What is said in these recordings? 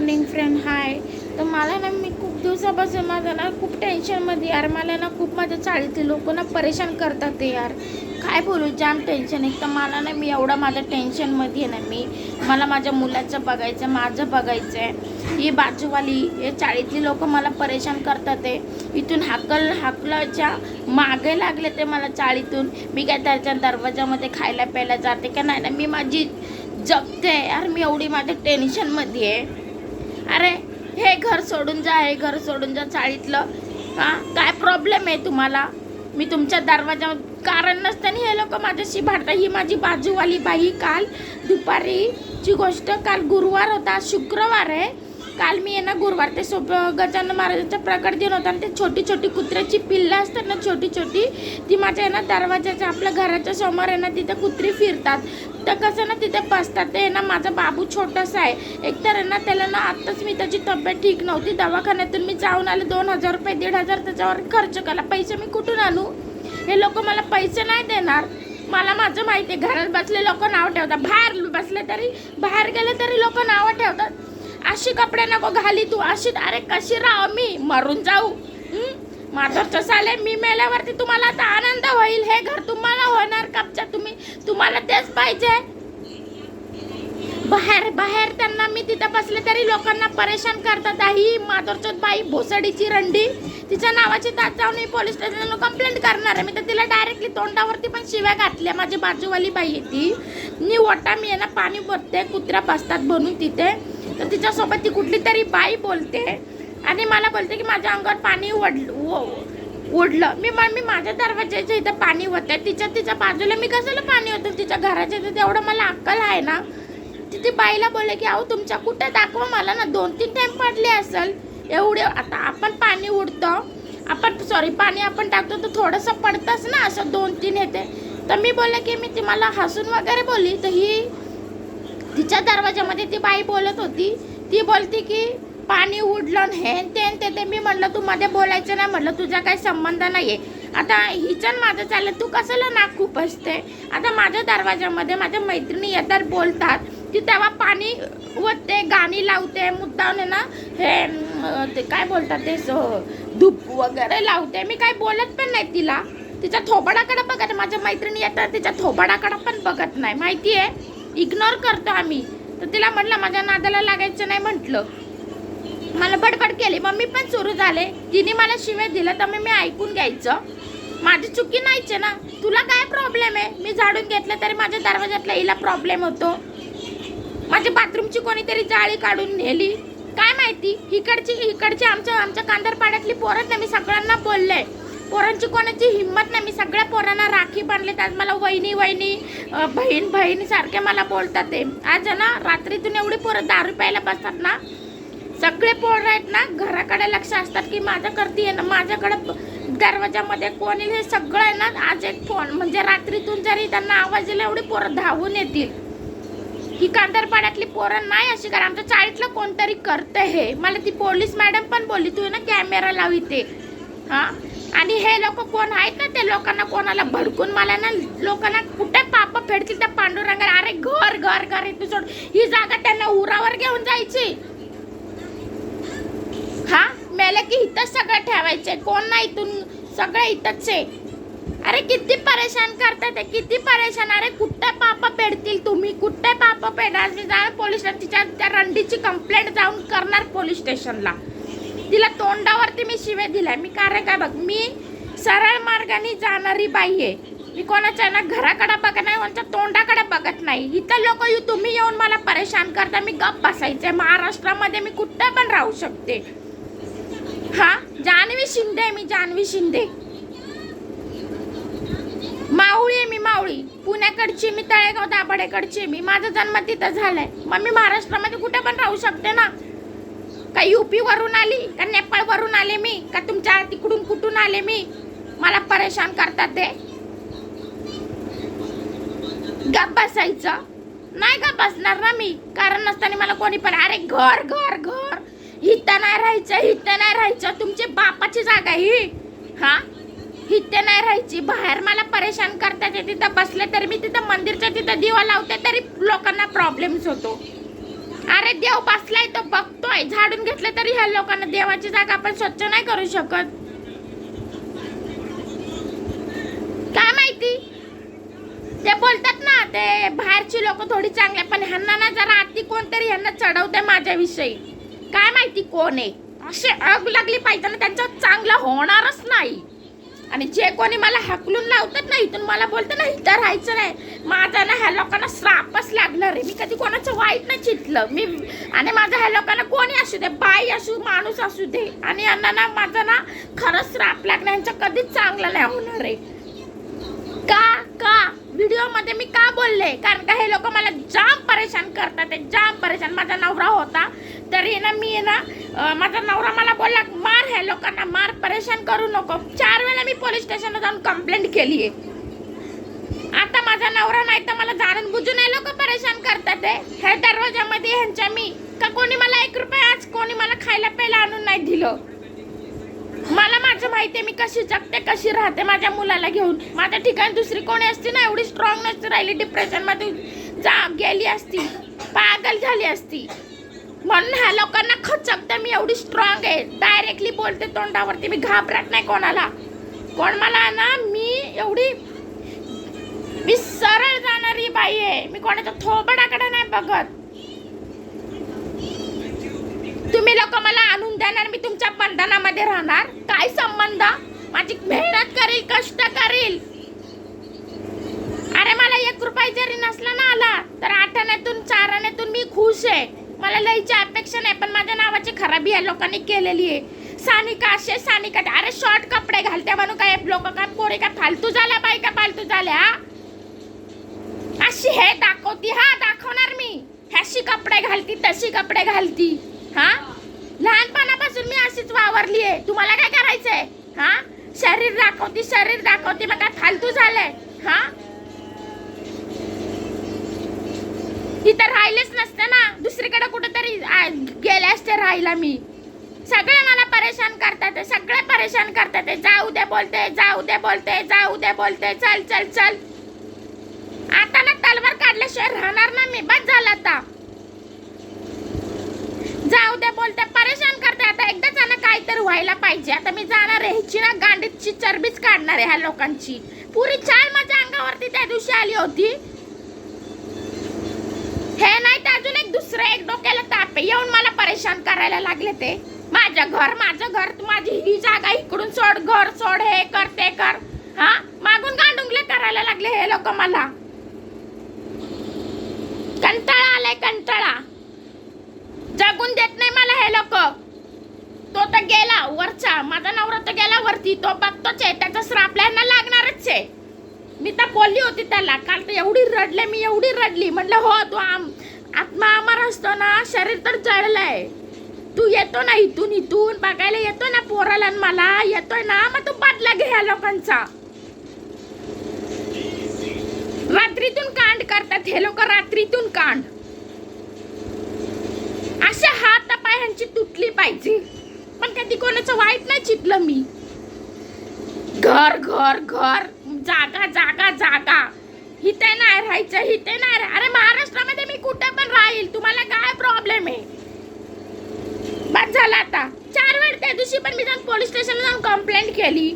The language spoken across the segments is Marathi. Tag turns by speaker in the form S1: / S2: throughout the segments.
S1: मॉर्निंग फ्रेंड हाय तर मला ना मी खूप दिवसापासून माझं ना खूप टेन्शनमध्ये यार. मला ना खूप माझ्या चाळीतले लोक ना परेशान करतात ते यार. काय बोलू जाम टेन्शन आहे. तर मला ना मी एवढा माझ्या टेन्शनमध्ये आहे ना मी मला माझ्या मुलाचं बघायचं आहे माझं बघायचं आहे ही बाजूवाली हे चाळीतली लोक मला परेशान करतात आहे इथून हाकल हाकलाच्या मागे लागले ते मला चाळीतून. मी काय त्याच्या दरवाजामध्ये खायला प्यायला जाते का नाही ना मी माझी जगते यार. मी एवढी माझ्या टेन्शनमध्ये आहे. अरे हे घर सोडून जा हे घर सोडून जा चाळीतलं. हां काय प्रॉब्लेम आहे तुम्हाला? मी तुमच्या दरवाजा कारण नसताना हे लोक माझ्याशी भांडतात. ही माझी बाजूवाली बाई काल दुपारीची गोष्ट काल गुरुवार होता शुक्रवार आहे. काल मी आहे ना गुरुवार ते सोप गजानन महाराजांचा प्रकट दिन होता. आणि ते छोटी छोटी कुत्र्याची पिल्लं असतात ना छोटी छोटी ती माझ्या आहे ना दरवाजाच्या आपल्या घराच्या समोर आहे ना तिथे कुत्री फिरतात. तर कसं ना तिथे बसतात. ते आहे ना माझा बाबू छोटासा आहे. एकतर आहे ना त्याला ना आत्ताच मी त्याची तब्येत ठीक नव्हती. दवाखान्यातून मी जाऊन आले दोन हजार रुपये दीड हजार त्याच्यावर खर्च केला. पैसे मी कुठून आणू? हे लोक मला पैसे नाही देणार. मला माझं माहिती आहे. घरात बसले लोक नाव ठेवतात. बाहेर बसले तरी बाहेर गेले तरी लोक नावं ठेवतात. अशी कपडे नको घाली तू अशी अरे कशी राह मी? मरून जाऊ. माझं चाले मी मेल्यावरती तुम्हाला आता आनंद होईल. हे घर तुम्हाला होणार कपच्या तुम्ही. तुम्हाला तेच पाहिजे. बाहेर बाहेर त्यांना मी तिथं बसले तरी लोकांना परेशान करतात. ही माधुरचोत बाई भोसडीची रंडी. तिच्या नावाची दात जाऊन मी पोलीस स्टेशनला कंप्लेंट करणार आहे. मी तर तिला डायरेक्टली तोंडावरती पण शिव्या घातल्या. माझी बाजूवाली बाई आहे ती. मी ओटा मी आहे ना पाणी भरते कुत्र्या बसतात बनून तिथे. तर तिच्यासोबत ती कुठली तरी बाई बोलते आणि मला बोलते की माझ्या अंगावर पाणी उडलं उडलं मी मग मी माझ्या दरवाज्याच्या इथं पाणी होते तिच्या तिच्या बाजूला मी कशाला पाणी होतं तिच्या घराच्या इथं तेवढं मला अक्कल आहे ना. तिथे बाईला बोलले की अहो तुमच्या कुठे? दाखवा मला ना. दोन तीन टाईम पडले असेल. एवढे आता आपण पाणी उडतो आपण सॉरी पाणी आपण टाकतो तर थोडंसं पडतंच ना असं दोन तीन येते. तर मी बोलले की मी ती मला हसून वगैरे बोलली तर ही तिच्या दरवाजामध्ये ती बाई बोलत होती. ती बोलती की पाणी उडलं हे ते ते ते. मी म्हटलं तू मध्ये बोलायचं नाही. म्हटलं तुझा काही संबंध नाही आहे आता हिचं माझं चाललं. तू कशाला नाक खूप असते आता माझ्या दरवाजामध्ये माझ्या मैत्रिणी येतात बोलतात की तेव्हा पाणी ओतते गाणी लावते मुद्दाने ना हे ते काय बोलतात ते धूप वगैरे लावते. मी काही बोलत पण नाही तिला. तिच्या थोबाडाकडं बघत माझ्या मैत्रिणी येतात तिच्या थोबाडाकडं पण बघत नाही. माहिती आहे इग्नोर करतो आम्ही. तर तिला म्हटलं माझ्या नादाला लागायचं नाही म्हटलं. मला बडबड केली. मग मी पण सुरू झाले. तिने मला शिव्या दिलं तर मग मी ऐकून घ्यायचं. माझी चुकी नाहीच ना. तुला काय प्रॉब्लेम आहे? मी झाडून घेतलं तरी माझ्या दरवाजातला हिला प्रॉब्लेम होतो. माझ्या बाथरूमची कोणीतरी जाळी काढून नेली. काय माहिती? इकडची इकडची आमच्या आमच्या कांदरपाड्यातली पोरं ना मी सगळ्यांना बोलले. पोरांची कोणाची हिंमत नाही. मी सगळ्या पोरांना राखी बांधले आज मला वहिनी वहिनी बहीण बहीण सारखे मला बोलतात ते. आज आहे ना रात्रीतून एवढी पोरं दारू प्यायला बसतात ना सगळे पोरं आहेत ना घराकडे लक्ष असतात की माझं करती आहे ना माझ्याकडे दरवाजामध्ये कोण येईल हे सगळं आहे ना आज एक फोन. म्हणजे रात्रीतून जरी त्यांना आवाज दिला एवढी पोरं धावून येतील. ही कांदरपाड्यातली पोरं नाही अशी करा आमच्या चाळीतलं कोणतरी करतं हे. मला ती पोलीस मॅडम पण बोलली तू ना कॅमेरा लाव इथे. हां? आणि हे लोक कोण आहेत ना ते लोकांना कोणाला भडकून मला ना लोकांना कुठे पाप फेडतील त्या पांडुरंगाला? अरे घर घर घर इथून सोड. ही जागा त्यांना उरावर घेऊन जायची. हा? मेले की इथंच सगळं ठेवायचे. कोण नाही इथून? सगळं इथंच. आहे अरे किती परेशान करतात ते किती परेशान. अरे कुठे पाप पेडतील तुम्ही? कुठे पाप पेडणार मी जाणार पोलीस तिच्या त्या रंडीची कंप्लेंट जाऊन करणार पोलीस स्टेशनला. तिला तोंडावरती मी शिवे दिलाय. मी कारण काय बघ मी सरळ मार्गाने जाणारी बाई आहे. मी कोणाच्या ना घराकडे बघत नाही कोणाच्या तोंडाकडे बघत नाही. इथं लोक तुम्ही येऊन मला परेशान करता मी गप बसायचे महाराष्ट्रामध्ये मी कुठं पण राहू शकते. हा? जान्हवी शिंदे आहे मी जान्हवी शिंदे. मावळी आहे मी मावळी पुण्याकडची मी तळेगाव दाभाडेकडची मी. माझा जन्म तिथं झालाय. मग मी महाराष्ट्रामध्ये कुठे पण राहू शकते ना? का युपी वरून आली? का नेपाळ वरून आले मी? का तुमच्या तिकडून कुठून आले मी? मला परेशान करतात ते. गप बसायचं. नाही का बसणार ना मी. कारण नसताना मला कोणी पण अरे घर घर घर. इथं नाही राहायचं इथं नाही राहायचं. तुमची बापाची जागा आहे ही. हा? इथे नाही राहायची. बाहेर मला परेशान करतात तिथं बसले तरी मी तिथं मंदिरच्या तिथं दिवा लावते तरी लोकांना प्रॉब्लेम्स होतो. अरे देव बसलाय तो बघतोय. झाडून घेतलं तरी ह्या लोकांना देवाची जागा आपण स्वच्छ नाही करू शकत. काय माहिती? ते बोलतात ना ते बाहेरची लोक थोडी चांगले पण ह्यांना ना जरा आती कोणतरी ह्यांना चढवते माझ्याविषयी. काय माहिती कोण आहे? असे आग लागली पाहिजे ना त्यांच्यावर चांगलं होणारच नाही. आणि जे कोणी मला हाकलून लावतात ना इथून मला बोलतं ना इथं राहायचं नाही. माझा ना ह्या लोकांना श्रापच लागणार आहे. मी कधी कोणाचं वाईट नाही चितलं. मी आणि माझ्या ह्या लोकांना कोणी असू दे बाई असू माणूस असू दे. आणि यांना ना माझा ना खरंच श्राप लागणार यांचं कधीच चांगलं नाही होणार आहे. का? का? व्हिडिओमध्ये मी का बोलले? कारण का हे लोक मला जाम परेशान करतात. ते जाम परेशान. माझा नवरा होता. तरी ना मी ना माझा नवरा मला बोलला मार ह्या लोकांना मार परेशान करू नको. चार वेळा मी पोलीस स्टेशनला जाऊन कंप्लेंट केली आहे. आता माझा नवरा नाही तर मला जाणून बुजून हे लोक परेशान करतात आहे ह्या दरवाजामध्ये ह्यांच्या मी का कोणी मला एक रुपये आज कोणी मला खायला प्यायला आणून नाही दिलं? मला माझं माहिती आहे मी कशी जगते कशी राहते माझ्या मुलाला घेऊन. माझ्या ठिकाणी दुसरी कोणी असती ना एवढी स्ट्रॉंग नसती राहिली डिप्रेशनमध्ये जा गेली असती पागल झाली असती. म्हणून ह्या लोकांना खचकते मी एवढी स्ट्रॉंग आहे. डायरेक्टली बोलते तोंडावरती. मी घाबरत नाही कोणाला. कोण मला ना मी एवढी मी सरळ जाणारी बाई आहे. मी कोणाच्या थोबडाकडे नाही बघत. तुम्ही लोक मला आणून देणार मी तुमच्या बंधनामध्ये राहणार. काय संबंध? माझी मेहनत करील कष्ट करील. अरे मला एक रुपया जरी नसला ना आला तर आठाण्यातून चाराण्यातून मी खुश आहे. मला लईची अपेक्षा नाही पण माझ्या नावाची खराबी या लोकांनी केलेली आहे. सानिका असे सानिका ते. अरे शॉर्ट कपडे घालते म्हणून काय लोक काय पोरे काय फालतू झाल्या बाई का फालतू झाल्या अशी हे दाखवती हा दाखवणार मी. ह्याशी कपडे घालती तशी कपडे घालती हा? लहानपणापासून मी अशीच वावरली आहे. तुम्हाला काय करायचंय हा? शरीर दाखवती शरीर दाखवती मग काय फालतू झालंय हा? इथं राहिलेच नसते ना दुसरीकडे गेले असते राहायला मी. सगळे मला परेशान करतात सगळे परेशान करतात. जाऊ दे बोलते जाऊ दे बोलते जाऊ दे बोलते. चल चल चल. आता ना तलवार काढल्याशिवाय राहणार ना मी. बस झालं आता. जाऊ दे बोलते परेशान करते आता. एकदाच ना काहीतरी व्हायला पाहिजे. आता मी जाणार आहे ह्याची ना गांडीची चरबीच काढणार आहे ह्या लोकांची. पुरी चाल माझ्या अंगावरती. त्या दिवशी आली होती. हे ना दुसरं एक डोक्याला ताप आहे. येऊन मला परेशान करायला लागले ते. माझं घर माझं घर तू माझी ही जागा इकडून सोड घर सोड हे कर ते कर. हा? मागून गांडुंगले करायला लागले हे लोक मला. कंटाळा आलाय कंटाळा. जगून देत नाही मला हे लोक. तो तर गेला वरचा. माझा नवरा तर गेला वरती. तो बघतोच आहे. त्याचा श्राप यांना लागणारच आहे. मी तर बोलली होती त्याला. काल तर एवढी रडले मी एवढी रडली. म्हटलं हो तू आम आत्मा अमर असतो ना शरीर तर जळलंय. तू येतो ना इथून इथून बघायला येतो ना पोराला आणि मला येतोय ना मग तू बदला घे या लोकांचा. रात्रीतून कांड करतात हे लोक रात्रीतून कांड. अशा हात पाय ह्यांची तुटली पाहिजे. पण कधी कोणाचं वाईट नाही चितलं मी. घर घर घर जागा जागा जागा. इथे नाही राहायचं इथे नाही राह- अरे महाराष्ट्रामध्ये मी कुठे पण राहील तुम्हाला काय प्रॉब्लेम आहे? बस झालं आता. चार वेळ त्या दिवशी पण मी जाऊन पोलीस स्टेशनला जाऊन कंप्लेंट केली.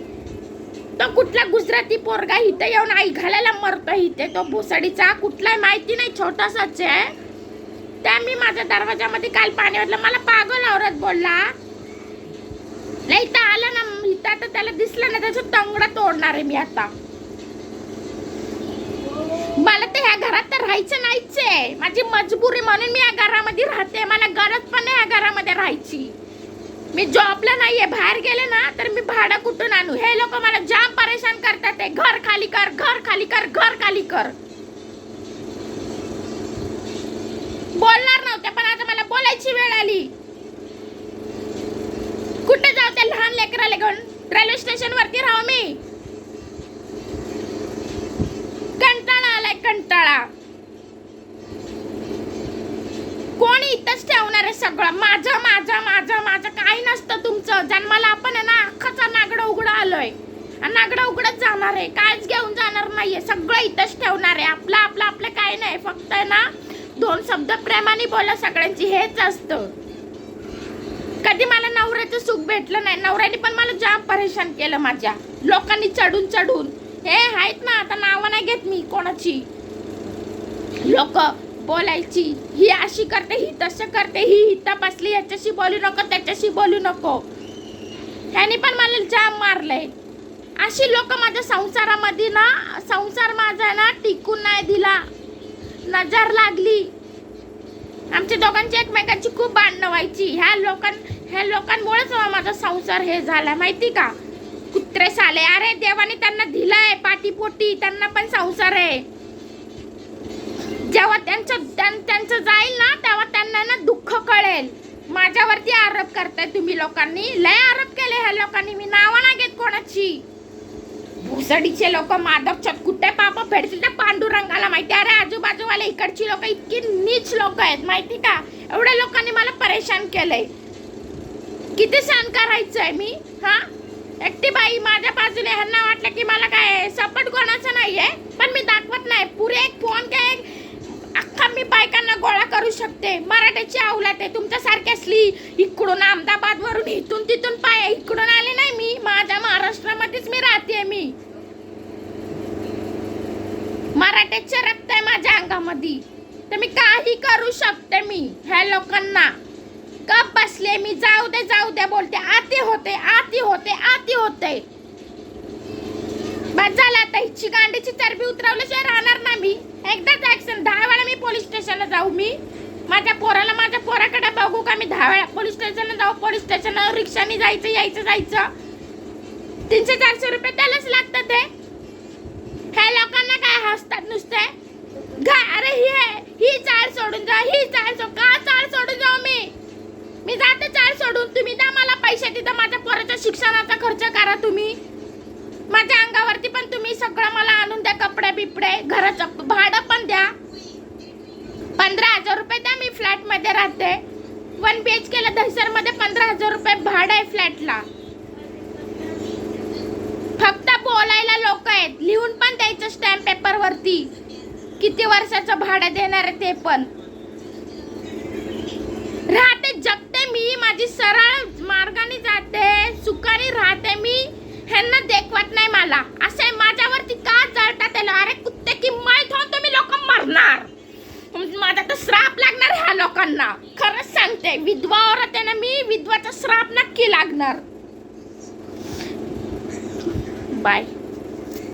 S1: तो कुठला गुजराती पोरगा इथे येऊन आई घालायला मरतो इथे. तो भोसडीचा कुठलाही माहिती नाही छोटासाच आहे. त्या मी माझ्या दरवाजामध्ये काल पाणी वाटलं मला पागल औरत बोलला. नाही इथं आला ना इथं आता त्याला दिसलं ना त्याचं तंगडा तोडणार आहे मी आता मला तर ह्या घरात तर राहायचं नाहीच. आहे माझी मजबुरी म्हणून मी या घरामध्ये राहते. मला गरज पण नाही या घरामध्ये राहायची. मी जॉबला नाहीये. बाहेर गेले ना तर मी भाडं कुठून आणू? हे लोक मला जाम परेशान करतात ते. घर खाली कर घर खाली कर घर खाली कर. बोलणार नव्हते पण आता मला बोलायची वेळ आली. कुठे जाऊ त्या लहान लेकराला घेऊन? रेल्वे स्टेशन वरती राहू मी. कंटाळा. कोणी इथंच ठेवणार आहे सगळं. माझं माझं माझं माझं काही नसतं तुमचं. जन्माला आपण आहे ना अख्खाचा नागडं उघडं आलोय. नागड नागडं जाणार आहे. कायच घेऊन जाणार नाहीये. सगळं इथंच ठेवणार आहे. आपलं आपलं आपलं काय नाही. फक्त ना दोन शब्द प्रेमाने बोला सगळ्यांची. हेच असतं. कधी मला नवऱ्याचं सुख भेटलं नाही. नवऱ्याने पण मला जाम परेशान केलं माझ्या. लोकांनी चढून चढून. हे आहेत ना आता नावं नाही घेत मी कोणाची. लोक बोलायची. ही अशी करते ही तसं करते ही हिता बसली याच्याशी बोलू नको त्याच्याशी बोलू नको. ह्याने पण मला जाम मारलंय. अशी लोक माझ्या संसारामध्ये ना संसार माझा ना टिकून नाही दिला. नजर लागली. आमच्या दोघांची एकमेकांची खूप भांडणं व्हायची. ह्या लोकां ह्या लोकांमुळेच हो माझा संसार हे झाला माहिती का? कुत्रे साले. अरे देवाने त्यांना दिलाय पाठीपोटी त्यांना पण संसार आहे. जेव्हा त्यांचं त्यांचं जाईल ना तेव्हा त्यांना ना दुःख कळेल. माझ्यावरती आरोप करताय तुम्ही लोकांनी. लय आरोप केले ह्या लोकांनी. मी नावं ना घेत कोणाची. भुसडीचे लोक माधव कुठे पाप भेटतील त्या पांडुरंगाला माहिती अरे आजूबाजूवाले इकडची लोक इतकी नीच लोक आहेत माहिती का? एवढ्या लोकांनी मला परेशान केलंय. किती सहन करायचंय मी? हा? एकटी बाई माझ्या बाजूने ह्यांना वाटलं की मला काय सपोर्ट कोणाचं नाहीये? पण मी दाखवत नाही. पुरे एक फोन काय अख्खा मी बायकांना गोळा करू शकते? मराठीची अवलात आहे. तुमच्यासारखी असली इकडून अहमदाबाद वरून इथून तिथून पाय इकडून आले नाही मी. माझ्या महाराष्ट्रामध्येच मी राहते मी. मराठ्याचे रक्त आहे माझ्या अंगामध्ये. तर मी काही करू शकते मी ह्या लोकांना. कप बसले मी. जाऊ दे जाऊ दे बोलते. आती होते आती होते आती होते. बस झालं आता. हिची गांडीची चरबी उतरवल्याशिवाय राहणार ना मी एकदाच ऍक्शन दहा वेळा मी पोलीस स्टेशनला जाऊ मी माझ्या पोराला माझ्या पोराकडे बघू का? मी दहा वेळा पोलीस स्टेशनला जाऊ पोलीस स्टेशनला रिक्षाने जायचं यायचं जायचं. तीनशे चारशे रुपये त्यालाच लागतात ते ह्या लोकांना काय हसतात नुसते? गा अरे ही आहे, ही चाळ सोडून जा ही चाल सोड का चाळ सोडून जाऊ मी? मी जाते चाल सोडून तुम्ही द्या मला पैसे तिथं माझ्या पोराच्या शिक्षणाचा खर्च करा तुम्ही. माझ्या अंगावरती पण तुम्ही सगळं मला आणून द्या कपडे बिपडे घराचं भाडं पण द्या. पंधरा हजार रुपये द्या मी फ्लॅटमध्ये राहते. वन बी एच केला दहिसरमध्ये पंधरा हजार रुपये भाडं आहे फ्लॅटला. फक्त बोलायला लोक आहेत. लिहून पण द्यायचं स्टॅम्प पेपरवरती किती वर्षाचं भाडं देणार आहे ते पण. राहते जगते मी. माझी सरळ मार्गाने जाते. सुखाने राहते मी. ह्यांना देखवत नाही मला. असे माझ्यावरती का जळतात त्याला? अरे कुत्ते किंमत होऊन तुम्ही लोक मरणार. तर श्राप लागणार ह्या लोकांना. खरंच सांगते विधवा औरत आहे ना मी विधवाचा श्राप नक्की लागणार. बाय.